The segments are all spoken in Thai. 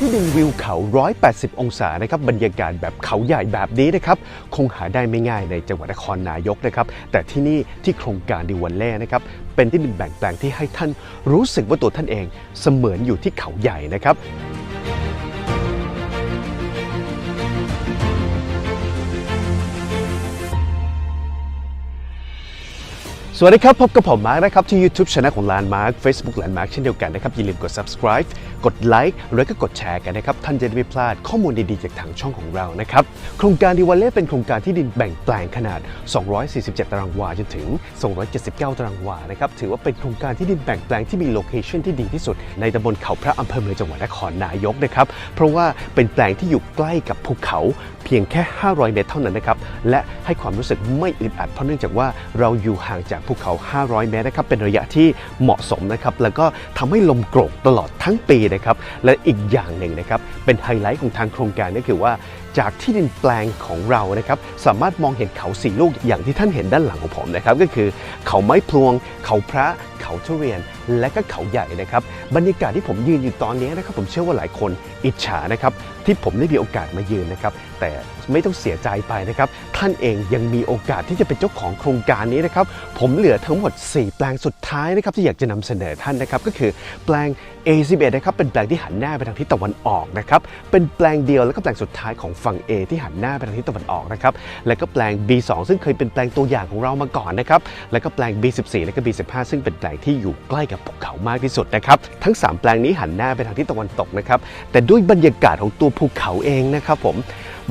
ที่ดินวิวเขา 180 องศานะครับบรรยากาศแบบเขาใหญ่แบบนี้นะครับคงหาได้ไม่ง่ายในจังหวัดนครนายกนะครับแต่ที่นี่ที่โครงการดิวันเล่นะครับเป็นที่ดินแบ่งแปลงที่ให้ท่านรู้สึกว่าตัวท่านเองเสมือนอยู่ที่เขาใหญ่นะครับสวัสดีครับ พบกับผมมาร์คนะครับ ที่ YouTube Channel ของ Landmark Facebook Landmark เช่นเดียวกันนะครับ อย่าลืมกด subscribe กดไลค์แล้วก็กดแชร์กันนะครับท่านจะได้ไม่พลาดข้อมูลดีๆ จากทางช่องของเรานะครับโครงการดีวันเล่เป็นโครงการที่ดินแบ่งแปลงขนาด 247 ตารางวาจนถึง 279 ตารางวานะครับถือว่าเป็นโครงการที่ดินแบ่งแปลงที่มีโลเคชั่นที่ดีที่สุดในตำบลเขาพระอำเภอเมืองจังหวัดนครนายกนะครับเพราะว่าเป็นแปลงที่อยู่ใกล้กับภูเขาเพียงแค่ 500 เมตรเท่านั้นนะครับและให้ความรู้สึกไม่อึดอัดเพราะเนื่องจากว่าเราอยู่ห่างจากภูเขา 500 เมตรนะครับเป็นระยะที่เหมาะสมนะครับแล้วก็ทำให้ลมโกรกตลอดทั้งปีนะครับ และอีกอย่างหนึ่งนะครับ เป็นไฮไลท์ของทางโครงการก็คือว่า จากที่ดินแปลงของเรานะครับ สามารถมองเห็นเขาสี่ลูกอย่างที่ท่านเห็นด้านหลังของผมนะครับ ก็คือเขาไม้พลวง เขาพระ เขาทุเรียน และก็เขาใหญ่นะครับ บรรยากาศที่ผมยืนอยู่ตอนนี้นะครับผมเชื่อว่าหลายคนอิจฉานะครับที่ผมได้มีโอกาสมายืนนะครับ แต่ไม่ต้องเสียใจไปนะครับ ท่านเองยังมีโอกาสที่จะเป็นเจ้าของโครงการนี้นะครับ ผมเหลือทั้งหมด 4 แปลงสุดท้ายนะครับที่อยากจะนำเสนอท่านนะครับ ก็คือแปลง A11 นะครับเป็นแปลงที่หันหน้าไปทางทิศตะวันออกนะครับเป็นแปลงเดียวแล้วก็แปลงสุดท้ายของฝั่ง A ที่หันหน้าไปทางทิศตะวันออกนะครับแล้วก็แปลง B2 ซึ่งเคยเป็นแปลงตัวอย่างของเรามาก่อนนะครับแล้วก็แปลง B14 และก็ B15 ซึ่งเป็นแปลงที่อยู่ใกล้กับภูเขามากที่สุดนะครับทั้ง 3 แปลงนี้หันหน้าไปทางทิศตะวันตกนะครับแต่ด้วยบรรยากาศของตัวภูเขาเองนะครับผม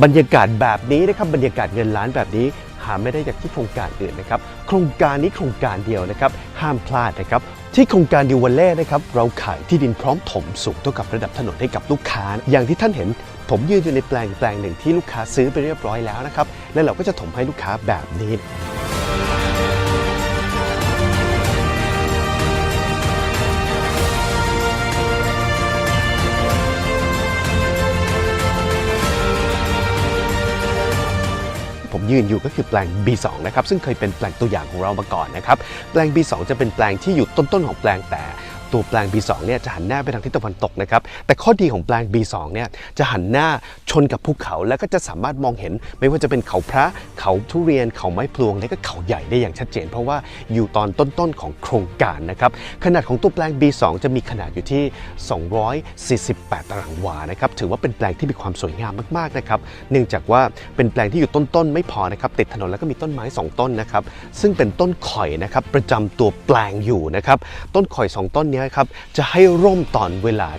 บรรยากาศแบบนี้นะครับบรรยากาศเงินล้านแบบนี้หาไม่ได้จากที่โครงการอื่นนะครับ โครงการนี้โครงการเดียวนะครับ ห้ามพลาดนะครับ ที่โครงการดิวเวันเล่นะครับ เราขายที่ดินพร้อมถมสูงเท่ากับระดับถนนให้กับลูกค้า อย่างที่ท่านเห็น ผมยืนอยู่ในแปลงแปลงหนึ่งที่ลูกค้าซื้อไปเรียบร้อยแล้วนะครับ และเราก็จะถมให้ลูกค้าแบบนี้ ยืนอยู่ก็คือแปลง B2 นะครับซึ่งเคยเป็นแปลงตัวอย่างของเรามาก่อนนะครับแปลง B2 จะเป็นแปลงที่อยู่ต้นๆของแปลงแต่ ตัวแปลง B2 เนี่ยจะหันหน้าไปทางทิศตะวันตกนะครับ แต่ข้อดีของแปลง B2 เนี่ยจะหันหน้าชนกับภูเขาแล้วก็จะสามารถมองเห็น ไม่ว่าจะเป็นเขาพระ เขาทุเรียน เขาไม้พลวง และก็เขาใหญ่ได้อย่างชัดเจน เพราะว่าอยู่ตอนต้นๆของโครงการนะครับ ขนาดของตัวแปลง B2 จะมีขนาดอยู่ที่ 248 ตารางวา นะครับ ถือว่าเป็นแปลงที่มีความสวยงามมากๆนะครับ เนื่องจากว่าเป็นแปลงที่อยู่ต้นๆไม่พอนะครับ ติดถนนแล้วก็มีต้นไม้ 2 ต้นนะครับ ซึ่งเป็นต้นข่อยนะครับประจำตัวแปลงอยู่นะครับ ต้นข่อย 2 ต้นนี้ครับจะให้ร่มตอนเวลา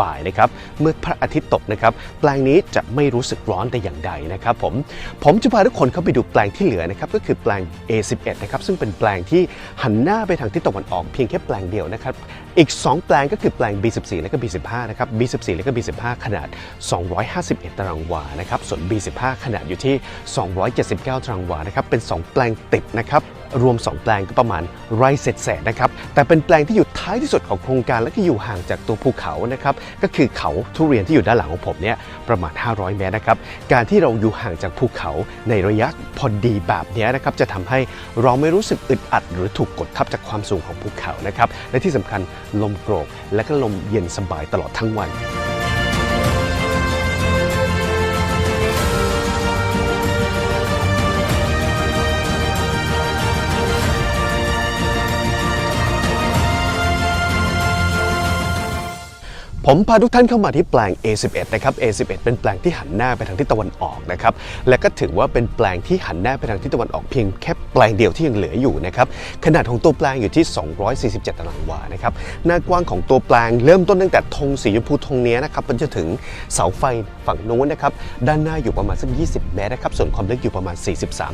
บ่ายๆนะครับเมื่อพระอาทิตย์ตกนะครับแปลงนี้จะไม่รู้สึกร้อนแต่อย่างใดนะครับผมผมจะพาทุกคนเข้าไปดูแปลงที่เหลือนะครับก็คือแปลง A11 นะครับซึ่งเป็นแปลงที่หันหน้าไปทางทิศตะวันออกเพียงแค่แปลงเดียวนะครับ อีก 2 แปลงก็คือแปลง B14 และก็ B15 นะครับ B14 และก็ B15 ขนาด 251 ตารางวานะครับส่วน B15 ขนาดอยู่ที่ 279 ตารางวานะครับเป็น 2 แปลงติดนะครับรวม 2 แปลงก็ประมาณไร่เศษๆนะครับ แต่เป็นแปลงที่อยู่ท้ายที่สุดของโครงการและก็อยู่ห่างจากตัวภูเขานะครับ ก็คือเขาทุเรียนที่อยู่ด้านหลังของผมเนี่ยประมาณ 500 เมตรนะครับ การที่เราอยู่ห่างจากภูเขาในระยะพอดีแบบนี้นะครับจะทำให้เราไม่รู้สึกอึดอัด หรือถูกกดทับจากความสูงของภูเขานะครับ และที่สำคัญลมโกรกและก็ลมเย็นสบายตลอดทั้งวัน ผมพาทุกท่านเข้ามาที่แปลง A11 นะครับ A11 เป็นแปลงที่หันหน้าไปทางทิศตะวันออกนะครับ และก็ถือว่าเป็นแปลงที่หันหน้าไปทางทิศตะวันออกเพียงแค่แปลงเดียวที่ยังเหลืออยู่นะครับ ขนาดของตัวแปลงอยู่ที่ 247 ตารางวานะครับ หน้ากว้างของตัวแปลงเริ่มต้นตั้งแต่ธงสีชมพูธงเนี้ยนะครับมันจะถึงเสาไฟฝั่งนู้นนะครับ ด้านหน้าอยู่ประมาณสัก 20 เมตรนะครับ ส่วนความลึกอยู่ประมาณ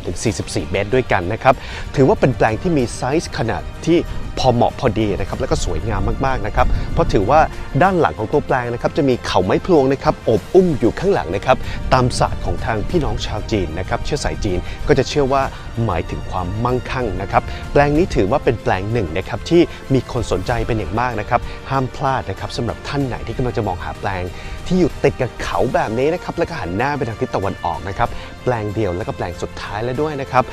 43-44 เมตรด้วยกันนะครับ ถือว่าเป็นแปลงที่มีไซส์ขนาดที่พอเหมาะพอดีนะครับแล้วก็สวยงามมากๆนะครับเพราะถือว่าด้านหลังของตัวแปลงนะครับจะมีเขาไม้พลวงนะครับอบอุ้มอยู่ข้างหลังนะครับตามศาสตร์ของทางพี่น้องชาวจีนนะครับเชื้อสายจีนก็จะเชื่อว่าหมายถึงความมั่งคั่งนะครับแปลงนี้ถือว่าเป็นแปลงหนึ่งนะครับที่มีคนสนใจเป็นอย่างมากนะครับห้ามพลาดนะครับสำหรับท่านไหนที่กำลังจะมองหาแปลง ที่อยู่ติดกับเขาแบบนี้นะครับแล้วก็หันหน้าไปทางทิศตะวันออกนะครับแปลงเดียวแล้วก็แปลงสุดท้ายแล้วด้วยนะครับ